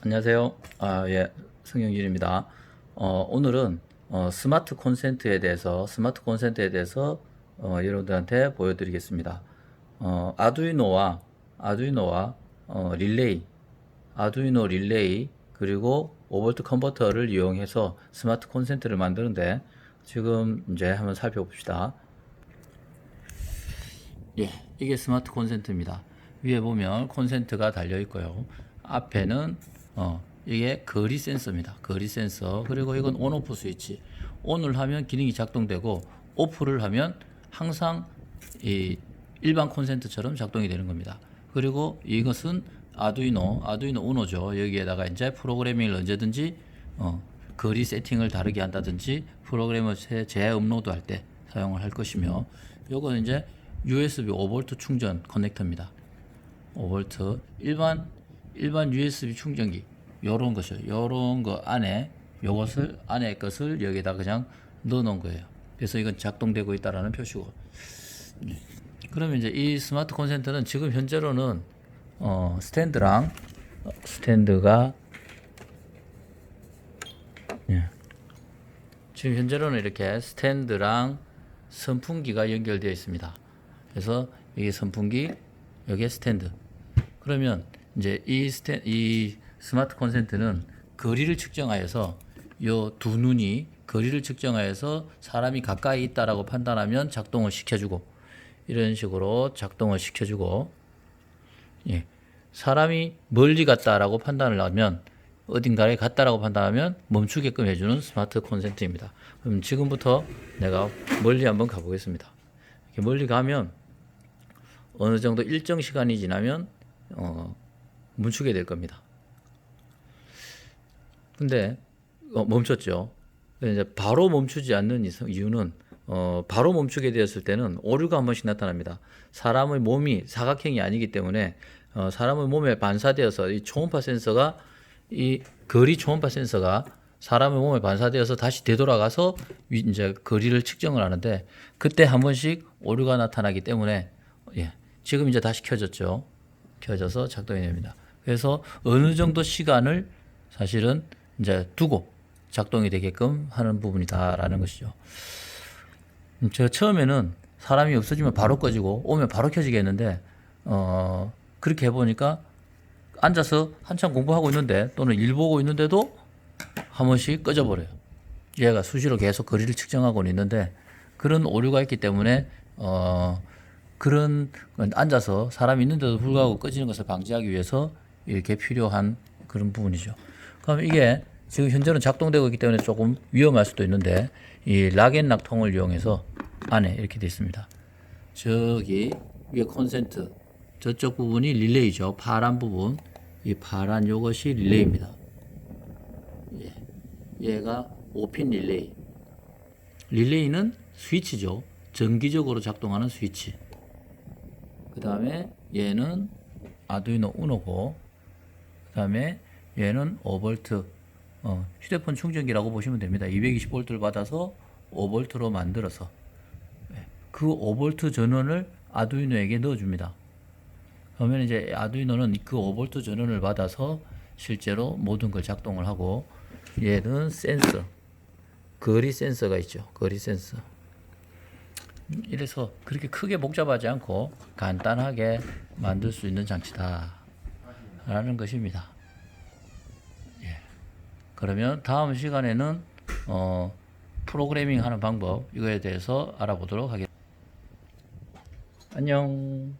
안녕하세요. 아, 예, 성영길입니다. 어, 오늘은 어, 스마트 콘센트에 대해서, 스마트 콘센트에 대해서 어, 여러분들한테 보여드리겠습니다. 어, 아두이노와, 아두이노와 어, 릴레이, 아두이노 릴레이, 그리고 5V 컨버터를 이용해서 스마트 콘센트를 만드는데 지금 이제 한번 살펴봅시다. 예, 이게 스마트 콘센트입니다. 위에 보면 콘센트가 달려 있고요. 앞에는 어, 이게 거리 센서입니다. 거리 센서. 그리고 이건 온오프 스위치. 온을 하면 기능이 작동되고 오프를 하면 항상 이 일반 콘센트처럼 작동이 되는 겁니다. 그리고 이것은 아두이노, 아두이노 우노죠. 여기에다가 이제 프로그래밍을 언제든지 어, 거리 세팅을 다르게 한다든지 프로그램을 재- 재업로드 할 때 사용을 할 것이며 요거는 이제 USB 5V 충전 커넥터입니다. 5V 일반 일반 USB 충전기 요런 것이요. 요런 거 안에 요것을 안에 것을 여기다 그냥 넣어 놓은 거예요. 그래서 이건 작동되고 있다라는 표시고. 네. 그러면 이제 이 스마트 콘센트는 지금 현재로는 어 스탠드랑 어, 스탠드가 예. 지금 현재로는 이렇게 스탠드랑 선풍기가 연결되어 있습니다. 그래서 이게 선풍기, 여기에 스탠드. 그러면 이제 이 스탠 이 스마트 콘센트는 거리를 측정하여서 요 두 눈이 거리를 측정하여서 사람이 가까이 있다라고 판단하면 작동을 시켜주고 이런 식으로 작동을 시켜주고 예. 사람이 멀리 갔다라고 판단을 하면 어딘가에 갔다라고 판단하면 멈추게끔 해주는 스마트 콘센트입니다. 그럼 지금부터 내가 멀리 한번 가보겠습니다. 멀리 가면 어느 정도 일정 시간이 지나면 어, 멈추게 될 겁니다. 근데 어, 멈췄죠. 이제 바로 멈추지 않는 이유는 어, 바로 멈추게 되었을 때는 오류가 한 번씩 나타납니다. 사람의 몸이 사각형이 아니기 때문에 어, 사람의 몸에 반사되어서 이 초음파 센서가 이 거리 초음파 센서가 사람의 몸에 반사되어서 다시 되돌아가서 위- 이제 거리를 측정을 하는데 그때 한 번씩 오류가 나타나기 때문에 예, 지금 이제 다시 켜졌죠. 켜져서 작동이 됩니다. 그래서 어느 정도 시간을 사실은 이제 두고 작동이 되게끔 하는 부분이다라는 것이죠. 음, 제가 처음에는 사람이 없어지면 바로 꺼지고 오면 바로 켜지겠는데 어 그렇게 해보니까 앉아서 한참 공부하고 있는데 또는 일 보고 있는데도 한 번씩 꺼져버려요. 얘가 수시로 계속 거리를 측정하고는 있는데 그런 오류가 있기 때문에 어 그런 건 앉아서 사람이 있는데도 불구하고 꺼지는 것을 방지하기 위해서 이렇게 필요한 그런 부분이죠. 그럼 이게 지금 현재는 작동되고 있기 때문에 조금 위험할 수도 있는데 이 락앤 락 통을 이용해서 안에 이렇게 되어 있습니다. 저기 위에 콘센트 저쪽 부분이 릴레이죠. 파란 부분 이 파란 요것이 릴레이입니다. 예. 얘가 5핀 릴레이. 릴레이는 스위치죠. 전기적으로 작동하는 스위치. 그 다음에 얘는 아두이노 우노고, 그 다음에 얘는 5V 어, 휴대폰 충전기라고 보시면 됩니다. 220V를 받아서 5V로 만들어서 예, 그 5V 전원을 아두이노에게 넣어줍니다. 그러면 이제 아두이노는 그 5V 전원을 받아서 실제로 모든 걸 작동을 하고 얘는 센서, 거리 센서가 있죠. 거리 센서. 음, 이래서 그렇게 크게 복잡하지 않고 간단하게 만들 수 있는 장치다. 라는 것입니다. 예. 그러면 다음 시간에는 어, 프로그래밍 하는 방법 이거에 대해서 알아보도록 하겠습니다. 안녕.